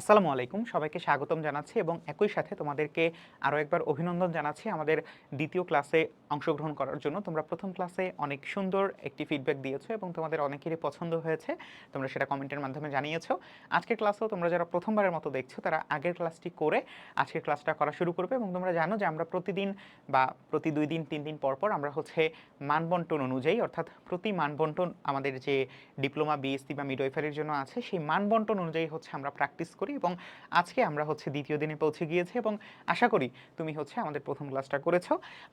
আসসালামু আলাইকুম। সবাইকে স্বাগতম জানাচ্ছি এবং একই সাথে তোমাদেরকে আরও একবার অভিনন্দন জানাচ্ছি আমাদের দ্বিতীয় ক্লাসে অংশগ্রহণ করার জন্য। তোমরা প্রথম ক্লাসে অনেক সুন্দর একটি ফিডব্যাক দিয়েছ এবং তোমাদের অনেকেরই পছন্দ হয়েছে। তোমরা সেটা কমেন্টের মাধ্যমে জানিয়েছো। আজকের ক্লাসেও তোমরা যারা প্রথমবারের মতো দেখছ, তারা আগের ক্লাসটি করে আজকের ক্লাসটা করা শুরু করবে এবং তোমরা জানো যে আমরা প্রতিদিন বা প্রতি দুই দিন, তিন দিন পর পর আমরা হচ্ছে মানবন্টন অনুযায়ী, অর্থাৎ প্রতি মানবন্টন আমাদের যে ডিপ্লোমা বিএসসি বা মিডওয়াইফারের জন্য আছে, সেই মানবন্টন অনুযায়ী হচ্ছে আমরা প্র্যাকটিস করি। এবং আজকে আমরা হচ্ছে দ্বিতীয় দিনে পৌঁছে গিয়েছি এবং আশা করি তুমি হচ্ছে আমাদের প্রথম ক্লাসটা করেছ।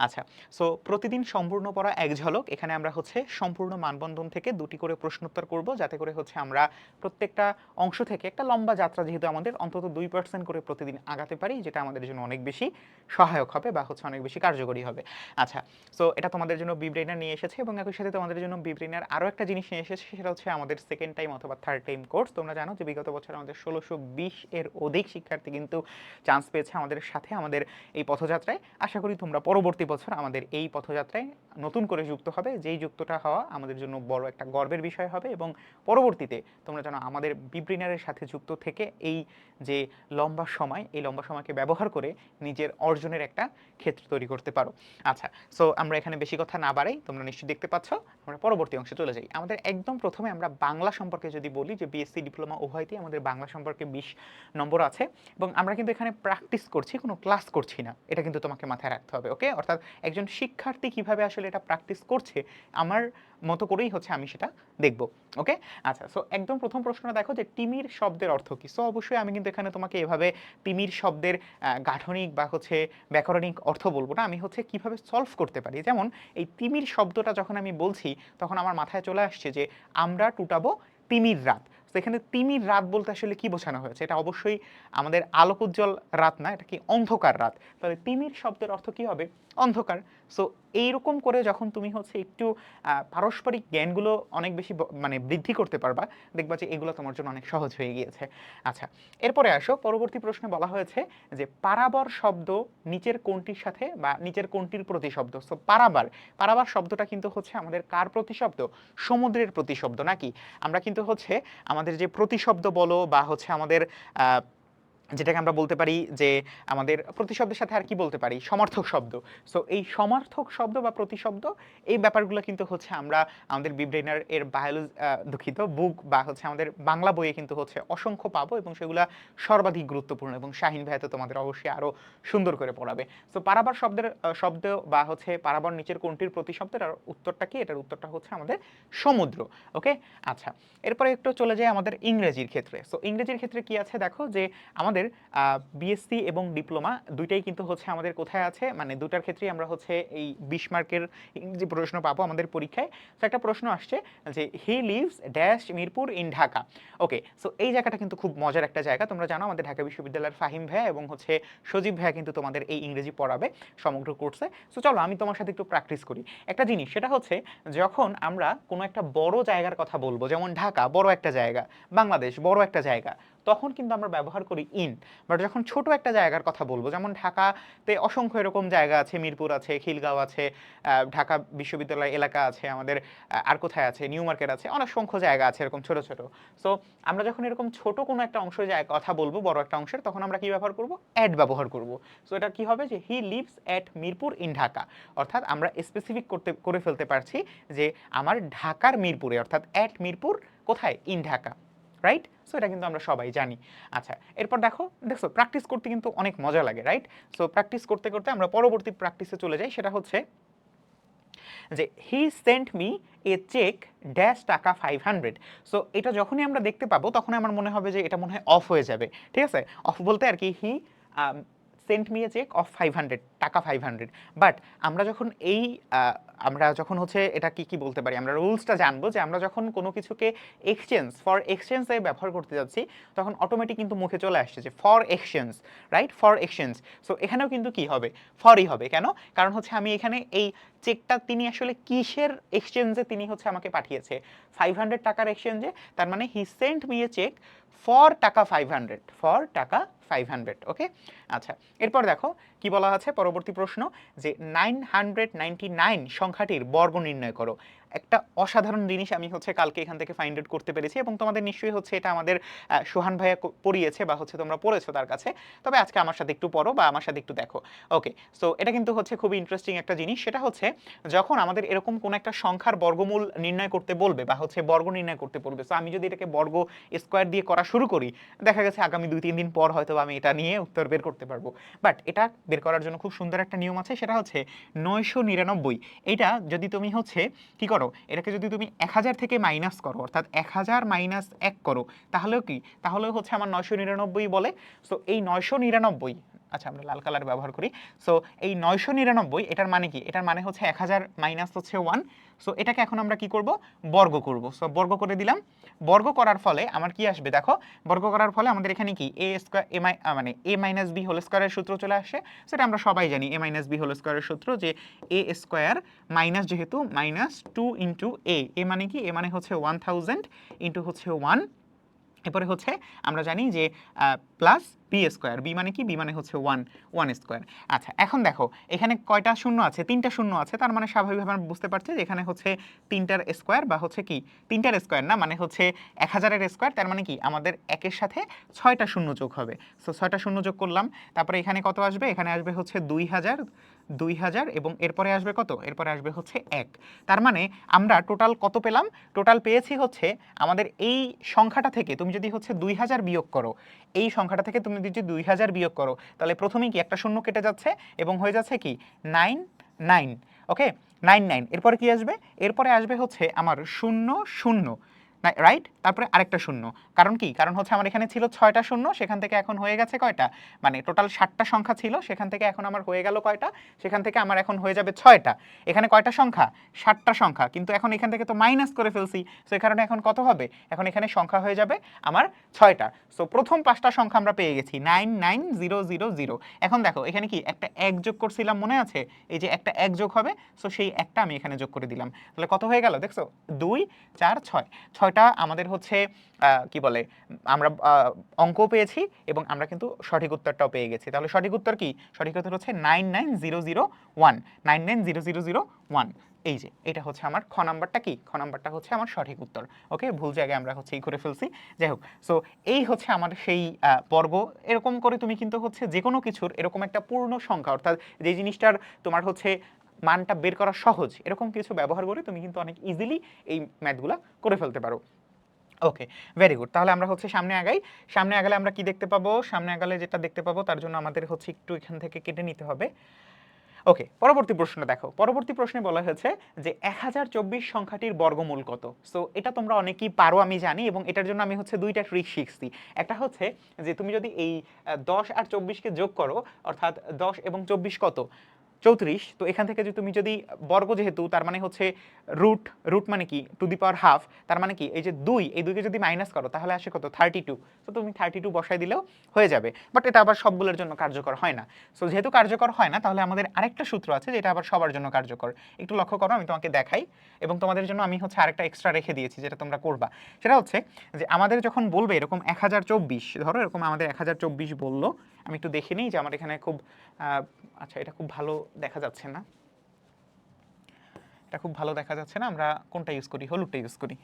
আচ্ছা সো প্রতিদিন সম্পূর্ণ পড়া এক ঝলক। এখানে আমরা হচ্ছে সম্পূর্ণ মানবন্ধন থেকে দুটি করে প্রশ্নোত্তর করব, যাতে করে হচ্ছে আমরা প্রত্যেকটা অংশ থেকে একটা লম্বা যাত্রা যেহেতু আমাদের অন্তত দুই পার্সেন্ট করে প্রতিদিন আগাতে পারি, যেটা আমাদের জন্য অনেক বেশি সহায়ক হবে বা হচ্ছে অনেক বেশি কার্যকরী হবে। আচ্ছা সো এটা তোমাদের জন্য বিব্রেনার নিয়ে এসেছে এবং একই সাথে তোমাদের জন্য বিব্রেনার আরও একটা জিনিস নিয়ে এসেছে, সেটা হচ্ছে আমাদের সেকেন্ড টাইম অথবা থার্ড টাইম কোর্স তোমরা জানো যে বিগত বছর আমাদের ষোলোশো বিশ এর অধিক শিক্ষার্থী কিন্তু চান্স পেয়েছে আমাদের সাথে আমাদের এই পথযাত্রায়। আশা করি তোমরা পরবর্তী বছর আমাদের এই পথযাত্রায় নতুন করে যুক্ত হবে। যেই যুক্তটা হওয়া আমাদের জন্য বড় একটা গর্বের বিষয় হবে এবং পরবর্তীতে তোমরা যেন আমাদের বিব্রিনারের সাথে যুক্ত থেকে এই যে লম্বা সময়, এই লম্বা সময়কে ব্যবহার করে নিজের অর্জনের একটা ক্ষেত্র তৈরি করতে পারো। আচ্ছা সো আমরা এখানে বেশি কথা না বাড়াই, তোমরা নিশ্চয়ই দেখতে পাচ্ছ, আমরা পরবর্তী অংশে চলে যাই। আমাদের একদম প্রথমে আমরা বাংলা সম্পর্কে যদি বলি যে বিএসসি ডিপ্লোমা উভয়তেই আমাদের বাংলা সম্পর্কে বিশ নম্বর আছে এবং আমরা কিন্তু এখানে প্র্যাকটিস করছি, কোনো ক্লাস করছি না। এটা কিন্তু তোমাকে মাথায় রাখতে হবে ওকে অর্থাৎ একজন শিক্ষার্থী কীভাবে আসলে এটা প্র্যাকটিস করছে, আমার মতো করেই হচ্ছে আমি সেটা দেখব ওকে আচ্ছা সো একদম প্রথম প্রশ্নটা দেখো যে তিমির শব্দের অর্থ কী? সো অবশ্যই আমি কিন্তু এখানে তোমাকে এভাবে তিমির শব্দের গাঠনিক বা হচ্ছে ব্যাকরণিক অর্থ বলব না, আমি হচ্ছে কীভাবে সলভ করতে পারি? যেমন এই তিমির শব্দটা যখন আমি বলছি, তখন আমার মাথায় চলে আসছে যে আমরা টুটাবো তিমির রাত। তো এখানে তিমির রাত বলতে আসলে কি বোঝানো হয়েছে? এটা অবশ্যই আমাদের আলোক উজ্জ্বল রাত না, এটা কি অন্ধকার রাত? তাহলে তিমির শব্দের অর্থ কি হবে? অন্ধকার। সো এইরকম করে যখন তুমি হচ্ছে একটু পারস্পরিক জ্ঞানগুলো অনেক বেশি মানে বৃদ্ধি করতে পারবা, দেখবা যে এগুলো তোমার জন্য অনেক সহজ হয়ে গিয়েছে। আচ্ছা এরপরে আসো, পরবর্তী প্রশ্নে বলা হয়েছে যে পারাবার শব্দ নিচের কোনটির সাথে বা নিচের কোনটির প্রতিশব্দ সো পারাবার পারাবার শব্দটা কিন্তু হচ্ছে আমাদের কার প্রতিশব্দ সমুদ্রের প্রতিশব্দ নাকি? আমরা কিন্তু হচ্ছে আমাদের যে প্রতিশব্দ বলো বা হচ্ছে আমাদের যেটাকে আমরা বলতে পারি যে আমাদের প্রতিশব্দের সাথে আর কি বলতে পারি? সমর্থক শব্দ। সো এই সমর্থক শব্দ বা প্রতিশব্দ, এই ব্যাপারগুলো কিন্তু হচ্ছে আমরা আমাদের বিব্রেনার এর বায়োলজি দুঃখিত, বুক বা হচ্ছে আমাদের বাংলা বইয়ে কিন্তু হচ্ছে অসংখ্য পাবো এবং সেগুলো সর্বাধিক গুরুত্বপূর্ণ এবং শাহিন ভাই তো তোমাদের অবশ্যই আরও সুন্দর করে পড়াবে। সো পারাবার শব্দের শব্দ বা হচ্ছে পারাবার নিচের কোনটির প্রতিশব্দের আর উত্তরটা কি? এটার উত্তরটা হচ্ছে আমাদের সমুদ্র। ওকে আচ্ছা। এরপরে একটু চলে যায় আমাদের ইংরেজির ক্ষেত্রে। সো ইংরেজির ক্ষেত্রে কি আছে? দেখো যে আমাদের বিএসসি এবং ডিপ্লোমা দুইটাই কিন্তু হচ্ছে আমাদের কোথায় আছে মানে দুটার ক্ষেত্রেই আমরা হচ্ছে এই বিশ মার্কের ইংরেজি প্রশ্ন পাবো আমাদের পরীক্ষায়। তো একটা প্রশ্ন আসছে যে he lives dash Mirpur in Dhaka. Okay so এই জায়গাটা কিন্তু খুব মজার একটা জায়গা। তোমরা জানো আমাদের ঢাকা বিশ্ববিদ্যালয়ের ফাহিম ভাইয়া এবং হচ্ছে সজীব ভাইয়া কিন্তু তোমাদের এই ইংরেজি পড়াবে সমগ্র কোর্সে। সো চলো আমি তোমার সাথে একটু প্র্যাকটিস করি। একটা জিনিস, সেটা হচ্ছে যখন আমরা কোনো একটা বড় জায়গার কথা বলব, যেমন ঢাকা, বড় একটা জায়গা, বাংলাদেশ, বড় একটা জায়গা তখন কিন্তু আমরা ব্যবহার করি ইন। বাট যখন ছোট একটা জায়গার কথা বলব, যেমন ঢাকাতে অসংখ্য এরকম জায়গা আছে, মিরপুর আছে, খিলগাঁও আছে ঢাকা বিশ্ববিদ্যালয় এলাকা আছে, আমাদের আর কোথায় আছে? নিউ মার্কেট আছে অনেক সংখ্য জায়গা আছে এরকম ছোট ছোট। সো আমরা যখন এরকম ছোট কোনো একটা অংশ জায়গা কথা বলব, বড় একটা অংশের, তখন আমরা কি ব্যবহার করব? অ্যাড ব্যবহার করব। সো এটা কি হবে? যে he lives at Mirpur in Dhaka. অর্থাৎ আমরা স্পেসিফিক করতে, করে ফেলতে পারছি যে আমার ঢাকার মিরপুরে, অর্থাৎ অ্যাট মিরপুর কোথায়? ইন ঢাকা। রাইট সো এটা কিন্তু আমরা সবাই জানি। আচ্ছা এরপর দেখো দেখো প্র্যাকটিস করতে কিন্তু অনেক মজা লাগে রাইট সো প্র্যাকটিস করতে করতে আমরা পরবর্তী প্র্যাকটিসে চলে যাই, সেটা হচ্ছে যে he sent me a cheque dash taka five hundred so এটা যখনই আমরা দেখতে পাবো, তখনই আমার মনে হবে যে, এটা মনে হয় অফ হয়ে যাবে, ঠিক আছে? অফ বলতে আর কি he sent me a cheque of five hundred taka five hundred but আমরা যখন এই আমরা যখন হচ্ছে এটা কি কি বলতে পারি? আমরা রুলসটা জানব যে আমরা যখন কোনো কিছুকে এক্সচেঞ্জ ফর এক্সচেঞ্জে ব্যবহার করতে যাচ্ছি, তখন অটোমেটিক কিন্তু মুখে চলে আসছে যে for exchange right for exchange so এখানেও কিন্তু কি হবে? ফরই হবে। কেন? কারণ হচ্ছে আমি এখানে এই চেকটা তিনি আসলে কিসের এক্সচেঞ্জে তিনি হচ্ছে আমাকে পাঠিয়েছে? ফাইভ হান্ড্রেড টাকার এক্সচেঞ্জে তার মানে he sent me a cheque for taka five hundred for taka five hundred okay আচ্ছা এরপর দেখো কি বলা আছে পরবর্তী প্রশ্ন, যে নাইন হান্ড্রেড নাইনটি নাইন সংখ্যাটির বর্গ নির্ণয় করো। একটা অসাধারণ জিনিস আমি হচ্ছে কালকে এখান থেকে ফাইন্ড আউট করতে পেরেছি এবং তোমাদের নিশ্চয়ই হচ্ছে এটা আমাদের সোহান ভাইয়া পড়িয়েছে বা হচ্ছে তোমরা পড়েছো তার কাছে। তবে আজকে আমার সাথে একটু পড়ো বা আমার সাথে একটু দেখো। ওকে সো এটা কিন্তু হচ্ছে খুবই ইন্টারেস্টিং একটা জিনিস। সেটা হচ্ছে যখন আমাদের এরকম কোনো একটা সংখ্যার বর্গমূল নির্ণয় করতে বলবে বা হচ্ছে বর্গ নির্ণয় করতে বলবে সো আমি যদি এটাকে বর্গ স্কোয়ার দিয়ে করা শুরু করি, দেখা গেছে আগামী দুই, তিন দিন পর হয়তো আমি এটা নিয়ে উত্তর বের করতে পারব। বাট এটা বের করার জন্য খুব সুন্দর একটা নিয়ম আছে, সেটা হচ্ছে নয়শো নিরানব্বই। এটা যদি তুমি হচ্ছে কি করো এটাকে যদি তুমি এক হাজার থেকে মাইনাস করো, অর্থাৎ এক হাজার মাইনাস এক করো, তাহলেও কি? তাহলেও হচ্ছে আমার নয়শো নিরানব্বই বলে। সো এই নয়শো নিরানব্বই আচ্ছা আমরা লাল কালার ব্যবহার করি। সো এই নয়শো নিরানব্বই, এটার মানে কি? এটার মানে হচ্ছে এক হাজার মাইনাস হচ্ছে ওয়ান সো এটাকে এখন আমরা কি করব? বর্গ করব। সো বর্গ করে দিলাম। বর্গ করার ফলে আমার কি আসবে? দেখো, বর্গ করার ফলে আমাদের এখানে কি? এ স্কোয়ার এ মাই মানে এ মাইনাস বি হোল স্কোয়ারের সূত্র চলে আসে। সেটা আমরা সবাই জানি এ মাইনাস বি হোল স্কোয়ারের সূত্র যে এ স্কোয়ার মাইনাস যেহেতু minus two into A A মানে কি? এ মানে হচ্ছে ওয়ান থাউজেন্ড ইন্টু হচ্ছে ওয়ান এরপরে হচ্ছে আমরা জানি যে প্লাস বি স্কোয়ার বি মানে কি? বি মানে হচ্ছে ওয়ান ওয়ান স্কোয়ার আচ্ছা এখন দেখো, এখানে কয়টা শূন্য আছে? তিনটা শূন্য আছে, তার মানে স্বাভাবিকভাবে আমরা বুঝতে পারছি যে এখানে হচ্ছে তিনটার স্কোয়ার বা হচ্ছে কি? তিনটার স্কোয়ার না? মানে হচ্ছে এক হাজারের স্কোয়ার তার মানে কি? আমাদের একের সাথে ছয়টা শূন্য যোগ হবে। সো ছয়টা শূন্য যোগ করলাম, তারপরে এখানে কত আসবে? এখানে আসবে হচ্ছে দুই হাজার দুই হাজার এবং এরপরে আসবে কত? এরপরে আসবে হচ্ছে এক। তার মানে আমরা টোটাল কত পেলাম? টোটাল পেয়েছি হচ্ছে আমাদের এই সংখ্যাটা থেকে তুমি যদি হচ্ছে দুই হাজার বিয়োগ করো, এই সংখ্যাটা থেকে তুমি যদি দুই হাজার বিয়োগ করো, তাহলে প্রথমেই কি একটা শূন্য কেটে যাচ্ছে এবং হয়ে যাচ্ছে কি? Nine nine okay nine nine, এরপরে কি আসবে? এরপরে আসবে হচ্ছে আমার শূন্য শূন্য। রাইট তারপরে আরেকটা শূন্য। কারণ কি? কারণ হচ্ছে আমার এখানে ছিল ছয়টা শূন্য, সেখান থেকে এখন হয়ে গেছে কয়টা? মানে টোটাল ষাটটা সংখ্যা ছিল, সেখান থেকে এখন আমার হয়ে গেল কয়টা? সেখান থেকে আমার এখন হয়ে যাবে ছয়টা। এখানে কয়টা সংখ্যা? ষাটটা সংখ্যা। কিন্তু এখন এখান থেকে তো মাইনাস করে ফেলছি। সো এই কারণে এখন কত হবে? এখন এখানে সংখ্যা হয়ে যাবে আমার ছয়টা। সো, প্রথম পাঁচটা সংখ্যা আমরা পেয়ে গেছি। Nine nine zero zero zero এখন দেখো, এখানে কি? একটা এক যোগ করছিলাম মনে আছে? এই যে একটা এক যোগ হবে, সো সেই একটা আমি এখানে যোগ করে দিলাম। তাহলে কত হয়ে গেল? দেখছ? দুই, চার, ছয়। ছয় ছয়টা আমাদের হচ্ছে কি বলে আমরা আহ, অঙ্কও পেয়েছি এবং আমরা কিন্তু সঠিক উত্তরটাও পেয়ে গেছি। তাহলে সঠিক উত্তর কি? সঠিক উত্তর হচ্ছে nine nine zero zero one. Nine nine zero zero zero one. এই যে এটা হচ্ছে আমার খ নাম্বারটা কি? খ নাম্বারটা হচ্ছে আমার সঠিক উত্তর। ওকে ভুল জায়গায় আমরা হচ্ছে এই করে ফেলছি। যাই হোক সো এই হচ্ছে আমার সেই পর্ব। এরকম করে তুমি কিন্তু হচ্ছে যে কোনো কিছুর এরকম একটা পূর্ণ সংখ্যা অর্থাৎ যে জিনিসটার তোমার হচ্ছে মানটা বের করা সহজ। এরকম কিছু ব্যবহার করে তুমি কিন্তু অনেক ইজিলি এই ম্যাথগুলো করে ফেলতে পারো। ওকে ভেরি গুড তাহলে আমরা হচ্ছে সামনে আগাই। সামনে আগালে আমরা কি দেখতে পাবো? সামনে আগালে যেটা দেখতে পাবো, তার জন্য আমাদের হচ্ছে একটু এখান থেকে কেটে নিতে হবে। ওকে পরবর্তী প্রশ্ন দেখো। পরবর্তী প্রশ্নে বলা হয়েছে যে এক হাজার চব্বিশ সংখ্যাটির বর্গমূল কত? সো এটা তোমরা অনেকেই পারো, আমি জানি, এবং এটার জন্য আমি হচ্ছে দুইটা ট্রিক শিখছি। একটা হচ্ছে যে, তুমি যদি এই দশ আর চব্বিশকে যোগ করো, অর্থাৎ দশ এবং চব্বিশ কত? চৌত্রিশ, তো এখান থেকে যদি তুমি যদি বর্গ যেহেতু, তার মানে হচ্ছে রুট রুট মানে কি? টু দি পাওয়ার হাফ তার মানে কি? এই যে দুই, এই দুইকে যদি মাইনাস করো, তাহলে আসে কত? থার্টি টু তো তুমি থার্টি টু বসাই দিলেও হয়ে যাবে। বাট এটা আবার সবগুলোর জন্য কার্যকর হয় না। সো যেহেতু কার্যকর হয় না, তাহলে আমাদের আরেকটা সূত্র আছে, যেটা আবার সবার জন্য কার্যকর। একটু লক্ষ্য করো, আমি তোমাকে দেখাই। এবং তোমাদের জন্য আমি হচ্ছে আরেকটা এক্সট্রা রেখে দিয়েছি, যেটা তোমরা করবা। সেটা হচ্ছে যে আমাদের যখন বলবে এরকম এক হাজার চব্বিশ, ধরো এরকম আমাদের এক হাজার চব্বিশ বলল, আমি একটু দেখে নিই যে আমার এখানে খুব আচ্ছা এটা খুব ভালো দেখা যাচ্ছে না। এটা খুব ভালো দেখা যাচ্ছে না, আমরা কোনটা ইউজ করি? হলুদটা ইউজ করি।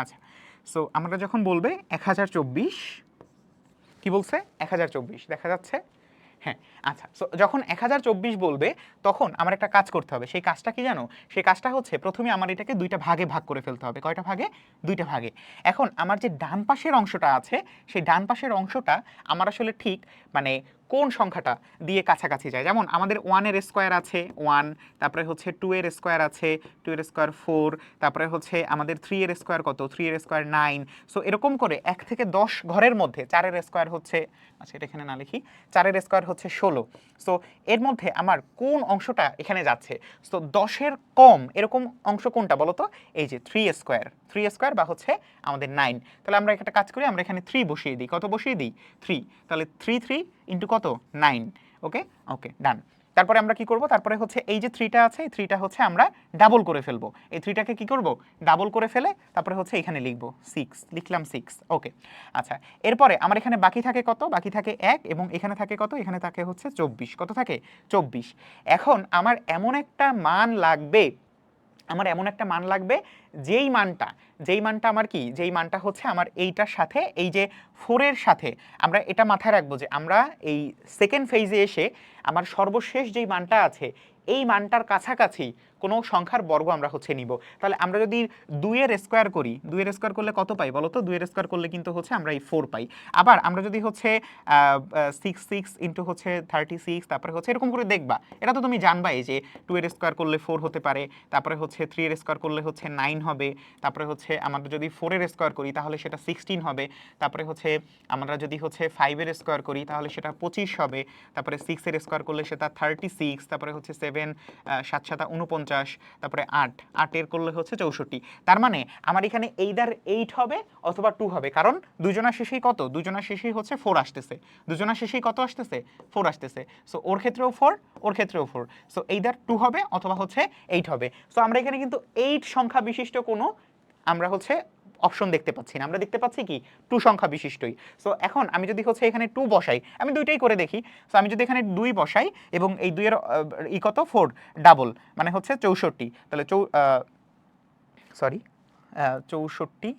আচ্ছা সো আমরা যখন বলবে এক হাজার চব্বিশ, কি বলছে? এক হাজার চব্বিশ, দেখা যাচ্ছে হ্যাঁ আচ্ছা। সো যখন এক হাজার চব্বিশ বলবে, তখন আমার একটা কাজ করতে হবে। সেই কাজটা কি জানো? সেই কাজটা হচ্ছে প্রথমে আমার এটাকে দুইটা ভাগে ভাগ করে ফেলতে হবে। কয়টা ভাগে? দুইটা ভাগে। এখন আমার যে ডান পাশের অংশটা আছে, সেই ডান পাশের অংশটা আমার আসলে ঠিক মানে কোন সংখ্যাটা দিয়ে কাছাকাছি যায়? যেমন আমাদের ওয়ানের স্কোয়ার আছে ওয়ান তারপরে হচ্ছে টু এর স্কোয়ার আছে টু এর স্কোয়ার ফোর তারপরে হচ্ছে আমাদের থ্রি এর স্কোয়ার কত? থ্রি এর স্কোয়ার নাইন সো এরকম করে এক থেকে দশ ঘরের মধ্যে চারের স্কোয়ার হচ্ছে আচ্ছা এটা এখানে না লিখি চারের স্কোয়ার হচ্ছে ষোলো। সো এর মধ্যে আমার কোন অংশটা এখানে যাচ্ছে? সো দশের কম এরকম অংশ কোনটা বলো তো? এই যে থ্রি স্কোয়ার থ্রি স্কোয়ার বা হচ্ছে আমাদের নাইন তাহলে আমরা একটা কাজ করি, আমরা এখানে থ্রি বসিয়ে দিই। কত বসিয়ে দিই? থ্রি তাহলে থ্রি থ্রি ইন্টু কত? নাইন ওকে ওকে ডান তারপরে আমরা কি করব? তারপরে হচ্ছে এই যে থ্রিটা আছে, এই থ্রিটা হচ্ছে আমরা ডাবল করে ফেলব। এই থ্রিটাকে কি করব? ডাবল করে ফেলে তারপরে হচ্ছে এখানে লিখব সিক্স লিখলাম সিক্স ওকে আচ্ছা এরপরে আমার এখানে বাকি থাকে কত? বাকি থাকে এক এবং এখানে থাকে কত? এখানে থাকে হচ্ছে চব্বিশ। কত থাকে? চব্বিশ। এখন আমার এমন একটা মান লাগবে আমার এমন একটা মান লাগবে, যেই মানটা যেই মানটা আমার কি, যেই মানটা হচ্ছে আমার এইটার সাথে, এই যে ফোরের সাথে, আমরা এটা মাথায় রাখব যে আমরা এই সেকেন্ড ফেজে এসে আমার সর্বশেষ যেই মানটা আছে এই মানটার কাছাকাছি কোনো সংখ্যার বর্গ আমরা হচ্ছে নিব। তাহলে আমরা যদি দুইয়ের স্কোয়ার করি, দুইয়ের স্কোয়ার করলে কত পাই বলো তো দুইয়ের স্কোয়ার করলে কিন্তু হচ্ছে আমরা এই ফোর পাই। আবার আমরা যদি হচ্ছে সিক্স সিক্স ইন্টু হচ্ছে থার্টি সিক্স তারপরে হচ্ছে এরকম করে দেখবা। এটা তো তুমি জানবাই যে টু এর স্কোয়ার করলে ফোর হতে পারে, তারপরে হচ্ছে থ্রি এর স্কোয়ার করলে হচ্ছে নাইন হবে, তারপরে হচ্ছে আমাদের যদি ফোরের স্কোয়ার করি তাহলে সেটা সিক্সটিন হবে, তারপরে হচ্ছে আমরা যদি হচ্ছে ফাইভের স্কোয়ার করি তাহলে সেটা পঁচিশ হবে, তারপরে সিক্সের স্কোয়ার করলে সেটা থার্টি সিক্স তারপরে হচ্ছে সেভেন সাত, সাতা উনপঞ্চাশ তারপরে আট। আটের করলে হচ্ছে চৌষট্টি। তার মানে আমার এখানে এইদার এইট হবে অথবা টু হবে। কারণ দুজনার শেষেই কত? দুজনার শেষেই হচ্ছে ফোর আসতেছে। দুজনার শেষেই কত আসতেছে? ফোর আসতেছে। সো ওর ক্ষেত্রেও ফোর ওর ক্ষেত্রেও ফোর সো এইদার টু হবে অথবা হচ্ছে এইট হবে। সো আমরা এখানে কিন্তু এইট সংখ্যা বিশিষ্ট কোনো, আমরা হচ্ছে অপশন দেখতে পাচ্ছি না। আমরা দেখতে পাচ্ছি কি? টু সংখ্যা বিশিষ্টই। সো এখন আমি যদি হচ্ছে এখানে টু বসাই, আমি দুইটাই করে দেখি। সো আমি যদি এখানে দুই বসাই এবং এই দুইয়ের ই কত? ফোর, ডাবল মানে হচ্ছে চৌষট্টি। তাহলে চৌ সরি চৌষট্টি।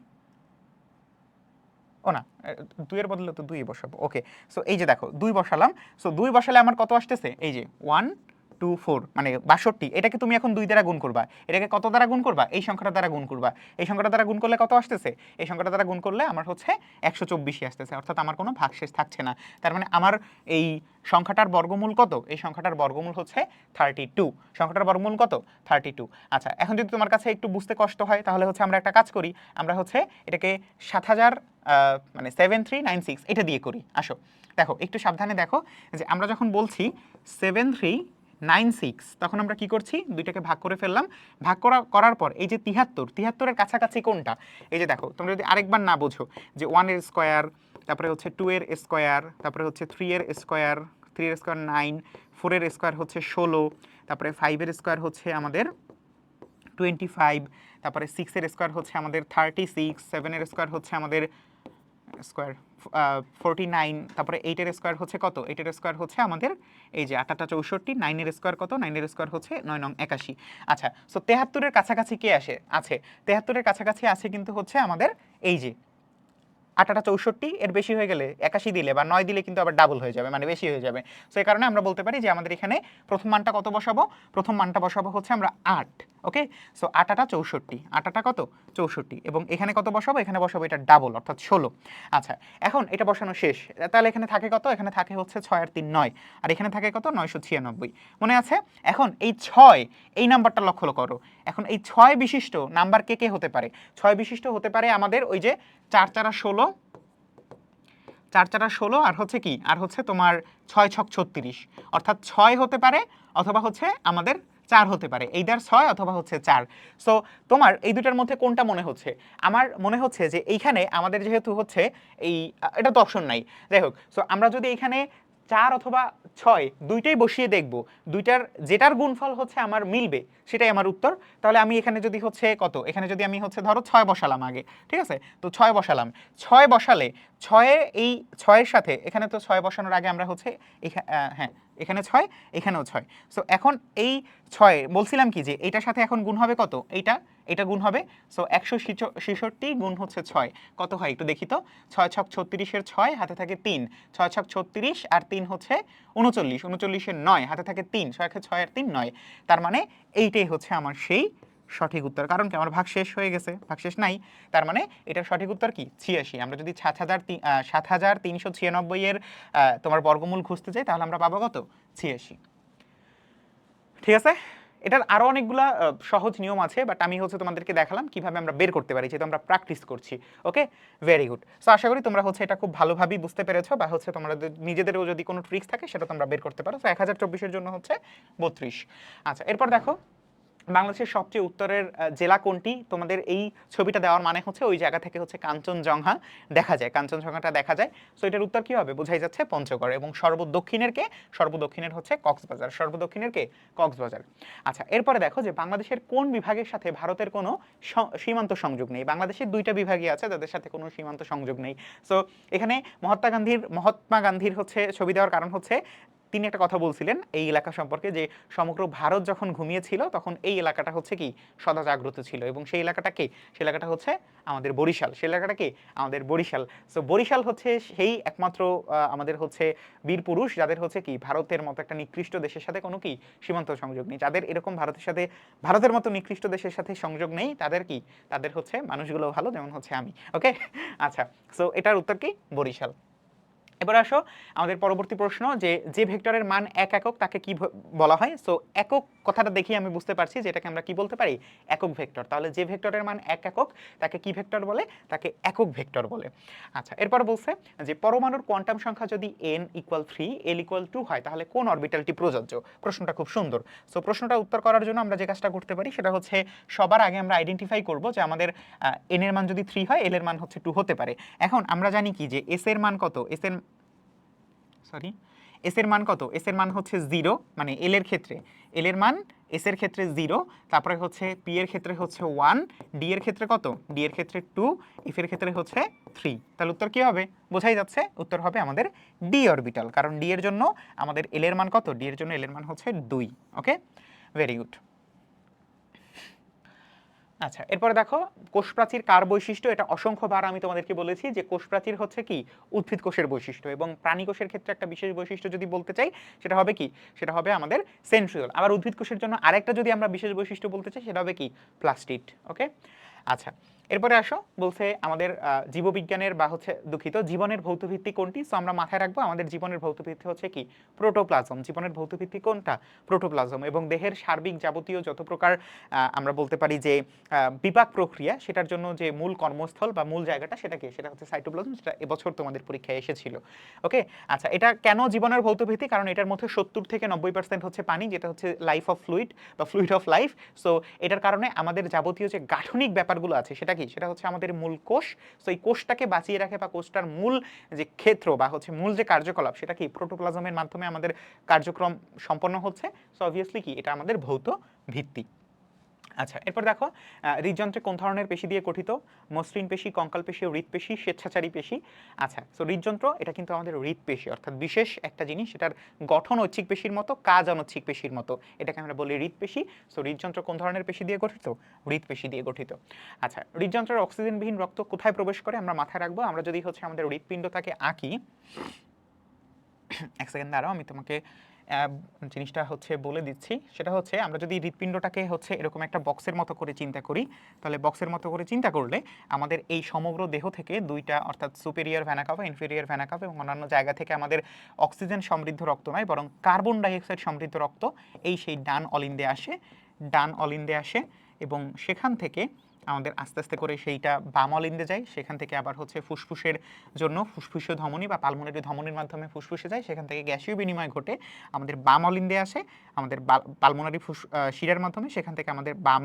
ও না দুইয়ের বদলে তো দুই বসাবো। ওকে সো এই যে দেখো, দুই বসালাম। সো দুই বসালে আমার কত আসতেছে? এই যে ওয়ান টু ফোর মানে বাষট্টি, এটাকে তুমি এখন দুই দ্বারা গুণ করবা। এটাকে কত দ্বারা গুণ করবা? এই সংখ্যাটা দ্বারা গুণ করবা। এই সংখ্যাটা দ্বারা গুণ করলে কত আসতেছে? এই সংখ্যাটা দ্বারা গুণ করলে আমার হচ্ছে একশো চব্বিশই আসতেছে। অর্থাৎ আমার কোনো ভাগশেষ থাকছে না। তার মানে আমার এই সংখ্যাটার বর্গমূল কত? এই সংখ্যাটার বর্গমূল হচ্ছে থার্টি টু সংখ্যাটার বর্গমূল কত? থার্টি টু আচ্ছা এখন যদি তোমার কাছে একটু বুঝতে কষ্ট হয়, তাহলে হচ্ছে আমরা একটা কাজ করি। আমরা হচ্ছে এটাকে সাত হাজার মানে সেভেন থ্রি নাইন সিক্স এটা দিয়ে করি। আসো। দেখো, একটু সাবধানে দেখো যে আমরা যখন বলছি সেভেন থ্রি নাইন সিক্স। তখন আমরা কি করছি? দুইটাকে ভাগ করে ফেললাম। ভাগ করা, করার পর এই যে তিহাত্তর তিহাত্তরের কাছাকাছি কোনটা? এই যে দেখো, তোমরা যদি আরেকবার না বোঝো যে ওয়ানের স্কোয়ার তারপরে হচ্ছে টু এর স্কোয়ার তারপরে হচ্ছে থ্রি এর স্কোয়ার থ্রি এর স্কোয়ার নাইন ফোরের স্কোয়ার হচ্ছে ষোলো, তারপরে ফাইভের স্কোয়ার হচ্ছে আমাদের টোয়েন্টি ফাইভ তারপরে সিক্সের স্কোয়ার হচ্ছে আমাদের থার্টি সিক্স সেভেনের স্কোয়ার হচ্ছে আমাদের স্কোয়ার ফোরটি নাইন তারপরে এইটের স্কোয়ার হচ্ছে কত? এইটের স্কোয়ার হচ্ছে আমাদের এই যে আটাটা চৌষট্টি নাইনের স্কোয়ার কত? নাইনের স্কোয়ার হচ্ছে নয় নং একাশি। আচ্ছা সো তেহাত্তরের কাছাকাছি কে আসে? আছে। তেহাত্তরের কাছাকাছি আছে কিন্তু হচ্ছে আমাদের এই যে আটাটা চৌষট্টি, এর বেশি হয়ে গেলে একাশি দিলে বা নয় দিলে কিন্তু আবার ডাবল হয়ে যাবে মানে বেশি হয়ে যাবে। সো এই কারণে আমরা বলতে পারি যে আমাদের এখানে প্রথম মানটা কত বসাবো? প্রথম মানটা বসাবো হচ্ছে আমরা আট, ওকে? সো আটাটা চৌষট্টি, আটাটা কত? চৌষট্টি, এবং এখানে কত বসাবো? এখানে বসাবো এটা ডাবল অর্থাৎ ষোলো। আচ্ছা এখন এটা বসানো শেষ, তাহলে এখানে থাকে কত? এখানে থাকে হচ্ছে ছয় আর তিন নয়, আর এখানে থাকে কত? নয়শো ছিয়ানব্বই। মনে আছে? এখন এই ছয়, এই নাম্বারটা লক্ষ্য করো। এখন এই ছয় বিশিষ্ট নাম্বার কে কে হতে পারে? ছয় বিশিষ্ট হতে পারে আমাদের ওই যে চার চারা ষোলো। চার চারা ষোলো আর হচ্ছে কি? আর হচ্ছে তোমার ছয় ছক ছত্রিশ। অর্থাৎ ছয় হতে পারে অথবা হচ্ছে আমাদের চার হতে পারে। এইদার ছয় অথবা হচ্ছে চার। সো তোমার এই দুটার মধ্যে কোনটা মনে হচ্ছে? আমার মনে হচ্ছে যে এইখানে আমাদের যেহেতু হচ্ছে এই এটা তো অপশন নাই। যাই হোক সো আমরা যদি এখানে চার অথবা ছয়, দুইটাই বসিয়ে দেখব। দুইটার, যেটার গুণফল হচ্ছে আমার মিলবে, সেটাই আমার উত্তর। তাহলে আমি এখানে যদি হচ্ছে কত? এখানে যদি আমি হচ্ছে ধরো ছয় বসালাম আগে, ঠিক আছে? তো ছয় বসালাম। ছয় বসালে ছয়ে এই ছয়ের সাথে, এখানে তো ছয় বসানোর আগে আমরা হচ্ছে হ্যাঁ এখানে ছয়, এখানেও ছয়। সো এখন এই ছয়, বলছিলাম কি যে এইটার সাথে এখন গুণ হবে কত? এইটা, এটা গুণ হবে। সো একশো ছেষট্টি গুণ হচ্ছে ছয়। কত হয় একটু দেখি তো? ছয় ছক ছত্রিশের ছয়, হাতে থাকে তিন। ছয় ছক ছত্রিশ আর তিন হচ্ছে উনচল্লিশ। উনচল্লিশের নয়, হাতে থাকে তিন। ছয় ছয় আর তিন নয়। তার মানে এইটাই হচ্ছে আমার সেই সঠিক উত্তর। কারণ কি? আমার ভাগ শেষ হয়ে গেছে। ভাগ শেষ নাই। তার মানে এটার সঠিক উত্তর কি? ছিয়াশি। আমরা যদি সাত হাজার সাত হাজার তিনশো ছিয়ানব্বই এর তোমার বর্গমূল খুঁজতে চাই তাহলে আমরা পাবো কত? ছিয়াশি। ঠিক আছে? এটার আরও অনেকগুলা সহজ নিয়ম আছে বাট আমি হচ্ছে তোমাদেরকে দেখালাম কীভাবে আমরা বের করতে পারি, যেহেতু আমরা প্র্যাকটিস করছি। ওকে ভেরি গুড সো আশা করি তোমরা হচ্ছে এটা খুব ভালোভাবেই বুঝতে পেরেছ, বা হচ্ছে তোমরা নিজেদেরও যদি কোনো ট্রিক্স থাকে, সেটা তোমরা বের করতে পারো। সো এক হাজার চব্বিশের জন্য হচ্ছে বত্রিশ। আচ্ছা এরপর দেখো বাংলাদেশের সবচেয়ে উত্তরের জেলা কোনটি? তোমাদের এই ছবিটা দেওয়ার মানে হচ্ছে ওই জায়গা থেকে হচ্ছে কাঞ্চনজঙ্ঘা দেখা যায়। কাঞ্চনজঙ্ঘাটা দেখা যায়। সো এটার উত্তর কী হবে? বোঝাই যাচ্ছে পঞ্চগড় এবং সর্বদক্ষিণের কে? সর্বদক্ষিণের হচ্ছে কক্সবাজার। সর্বদক্ষিণের কে? কক্সবাজার। আচ্ছা এরপরে দেখো যে বাংলাদেশের কোন বিভাগের সাথে ভারতের কোনো সীমান্ত সংযোগ নেই? বাংলাদেশের দুইটা বিভাগই আছে, যাদের সাথে কোনো সীমান্ত সংযোগ নেই। সো এখানে মহাত্মা গান্ধীর মহাত্মা গান্ধীর হচ্ছে ছবি দেওয়ার কারণ হচ্ছে তিনি একটা কথা বলছিলেন এই এলাকা সম্পর্কে যে সমগ্র ভারত যখন ঘুমিয়েছিল, তখন এই এলাকাটা হচ্ছে কি সদা জাগ্রত ছিল এবং সেই এলাকাটাকে সেই এলাকাটা হচ্ছে আমাদের বরিশাল। সেই এলাকাটা কি? আমাদের বরিশাল। সো বরিশাল হচ্ছে সেই একমাত্র আমাদের হচ্ছে বীর পুরুষ যাদের হচ্ছে কি ভারতের মতো একটা নিকৃষ্ট দেশের সাথে কোনো কি সীমান্ত সংযোগ নেই। যাদের এরকম ভারতের সাথে, ভারতের মতো নিকৃষ্ট দেশের সাথে সংযোগ নেই, তাদের কি? তাদের হচ্ছে মানুষগুলো ভালো, যেমন হচ্ছে আমি। ওকে আচ্ছা। সো এটার উত্তর কি? বরিশাল। এবার আসো আমাদের পরবর্তী প্রশ্ন যে যে ভেক্টরের মান এক একক, তাকে কি বলা হয়? সো একক কথাটা দেখি আমি বুঝতে পারছি যে এটাকে আমরা কি বলতে পারি? একক ভেক্টর। তাহলে যে ভেক্টরের মান এক একক, তাকে কি ভেক্টর বলে? তাকে একক ভেক্টর বলে। আচ্ছা এরপর বলছে যে পরমাণুর কোয়ান্টাম সংখ্যা যদি n equal three l equal two হয়, তাহলে কোন অরবিটালটি প্রযোজ্য? প্রশ্নটা খুব সুন্দর। সো প্রশ্নটা উত্তর করার জন্য আমরা যে কাজটা করতে পারি, সেটা হচ্ছে সবার আগে আমরা আইডেন্টিফাই করব যে আমাদের এন এর মান যদি থ্রি হয় এল এর মান হচ্ছে টু হতে পারে। এখন আমরা জানি কি যে এস এর মান কত? এস এর সরি এস এর মান কত? এস এর মান হচ্ছে জিরো মানে এল এর ক্ষেত্রে। এল এর মান এস এর ক্ষেত্রে জিরো তারপরে হচ্ছে পি এর ক্ষেত্রে হচ্ছে ওয়ান ডি এর ক্ষেত্রে কত? ডি এর ক্ষেত্রে টু ইফ এর ক্ষেত্রে হচ্ছে থ্রি তাহলে উত্তর কী হবে? বোঝাই যাচ্ছে, উত্তর হবে আমাদের ডি অরবিটাল কারণ ডি এর জন্য আমাদের এল এর মান কত? ডি এর জন্য এল এর মান হচ্ছে দুই ওকে ভেরি গুড আচ্ছা এরপরে দেখো, কোষপ্রাচীর কার বৈশিষ্ট্য? এটা অসংখ্যবার আমি তোমাদেরকে বলেছি যে কোষ প্রাচীর হচ্ছে কি? উদ্ভিদ কোষের বৈশিষ্ট্য এবং প্রাণী কোষের ক্ষেত্রে একটা বিশেষ বৈশিষ্ট্য যদি বলতে চাই, সেটা হবে কি? সেটা হবে আমাদের সেন্ট্রিওল। আবার উদ্ভিদ কোষের জন্য আরেকটা যদি আমরা বিশেষ বৈশিষ্ট্য বলতে চাই, সেটা হবে কি? প্লাস্টিড ওকে আচ্ছা এরপরে আসো, বলছে আমাদের জীববিজ্ঞানের বা হচ্ছে দুঃখিত, জীবনের ভৌতভিত্তি কোনটি? সো আমরা মাথায় রাখব, আমাদের জীবনের ভৌতভিত্তি হচ্ছে কি? প্রোটোপ্লাজম। জীবনের ভৌতভিত্তি কোনটা? প্রোটোপ্লাজম। এবং দেহের সার্বিক যাবতীয় যত প্রকার আমরা বলতে পারি যে বিপাক প্রক্রিয়া, সেটার জন্য যে মূল কর্মস্থল বা মূল জায়গাটা সেটা কি? সেটা হচ্ছে সাইটোপ্লাজম সেটা এবছর তোমাদের পরীক্ষায় এসেছিল। ওকে আচ্ছা এটা কেন জীবনের ভৌতভিত্তি? কারণ এটার মধ্যে সত্তর থেকে নব্বই পার্সেন্ট হচ্ছে পানি, যেটা হচ্ছে লাইফ অফ ফ্লুইড বা ফ্লুইড অফ লাইফ সো এটার কারণে আমাদের যাবতীয় যে গাঠনিক ব্যাপারগুলো আছে, সেটা কি? সেটা হচ্ছে আমাদের মূল কোষ। সো এই কোষটাকে বাঁচিয়ে রাখে বা কোষটার মূল যে ক্ষেত্র বা হচ্ছে মূল যে কার্যকলাপ, সেটা কি প্রোটোপ্লাজমের মাধ্যমে আমাদের কার্যক্রম সম্পন্ন হচ্ছে? সো অবভিয়াসলি কি, এটা আমাদের ভৌত ভিত্তি। আচ্ছা এরপর দেখো হৃদযন্ত্রে কোন ধরনের পেশি দিয়ে গঠিত? মসৃণ পেশি, কঙ্কাল পেশি ও হৃদপেশি স্বেচ্ছাচারী পেশি? আচ্ছা সো হৃদযন্ত্র, এটা কিন্তু আমাদের হৃদপেশি অর্থাৎ বিশেষ একটা জিনিস সেটার গঠন ঐচ্ছিক পেশির মতো, কাজ অনৈচ্ছিক পেশির মতো। এটাকে আমরা বলি হৃদপেশি সো হৃদযন্ত্র কোন ধরনের পেশি দিয়ে গঠিত? হৃদপেশি দিয়ে গঠিত। আচ্ছা হৃদযন্ত্রের অক্সিজেনবিহীন রক্ত কোথায় প্রবেশ করে? আমরা মাথায় রাখব, আমরা যদি হচ্ছে আমাদের হৃদপিণ্ডটাকে আঁকি, এক সেকেন্ড দাঁড়াও, আমি তোমাকে জিনিসটা হচ্ছে বলে দিচ্ছি। সেটা হচ্ছে আমরা যদি হৃৎপিণ্ডটাকে হচ্ছে এরকম একটা বক্সের মতো করে চিন্তা করি, তাহলে বক্সের মতো করে চিন্তা করলে আমাদের এই সমগ্র দেহ থেকে দুইটা অর্থাৎ সুপেরিয়ার ভ্যানাকাভা ইনফেরিয়ার ভ্যানাকাভা এবং অন্যান্য জায়গা থেকে আমাদের অক্সিজেন সমৃদ্ধ রক্ত নয়, বরং কার্বন ডাইঅক্সাইড সমৃদ্ধ রক্ত এই সেই ডান অলিন্দে আসে, ডান অলিন্দে আসে এবং সেখান থেকে আমাদের আস্তে আস্তে করে সেইটা বাম অলিন্দে যায়। সেখান থেকে আবার হচ্ছে ফুসফুসের জন্য ফুসফুসীয় ধমনী বা পালমোনারি ধমনীর মাধ্যমে ফুসফুসে যায়। সেখান থেকে গ্যাসীয় বিনিময় ঘটে। আমাদের বাম অলিন্দে আসে, আমাদের পালমোনারি ফুস শিরার মাধ্যমে। সেখান থেকে আমাদের বাম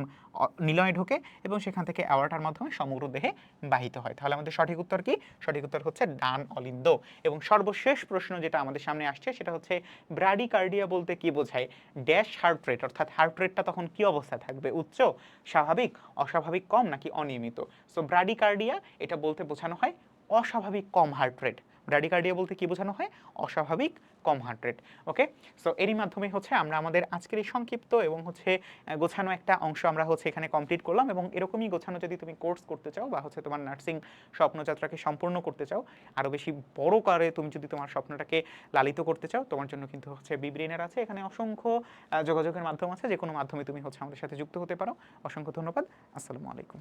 নিলয়ে ঢোকে এবং সেখান থেকে অ্যাওয়ার্টার মাধ্যমে সমগ্র দেহে বাহিত হয়। তাহলে আমাদের সঠিক উত্তর কি? সঠিক উত্তর হচ্ছে ডান অলিন্দ। এবং সর্বশেষ প্রশ্ন যেটা আমাদের সামনে আসছে, সেটা হচ্ছে ব্রাডিকার্ডিয়া বলতে কি বোঝায়? ড্যাশ হার্ট রেট, অর্থাৎ হার্ট রেটটা তখন কি অবস্থায় থাকবে? উচ্চ, স্বাভাবিক, অস্বাভাবিক কম নাকি অনিয়মিত? সো ব্রাডিকার্ডিয়া এটা বলতে বোঝানো হয় অস্বাভাবিক কম হার্ট রেট ব্রাডিকার্ডিয়া বলতে কি বোঝানো হয়? অস্বাভাবিক কম হার্ট রেট ওকে সো এরই মাধ্যমে হচ্ছে আমরা আমাদের আজকের এই সংক্ষিপ্ত এবং হচ্ছে গোছানো একটা অংশ আমরা হচ্ছে এখানে কমপ্লিট করলাম এবং এরকমই গোছানো যদি তুমি কোর্স করতে চাও বা হচ্ছে তোমার নার্সিং স্বপ্নযাত্রাকে সম্পূর্ণ করতে চাও আরও বেশি বড় করে তুমি যদি তোমার স্বপ্নটাকে লালিত করতে চাও, তোমার জন্য কিন্তু হচ্ছে বিব্রেনের আছে। এখানে অসংখ্য যোগাযোগের মাধ্যম আছে যে কোনো মাধ্যমে তুমি হচ্ছে আমাদের সাথে যুক্ত হতে পারো। অসংখ্য ধন্যবাদ। আসসালামু আলাইকুম।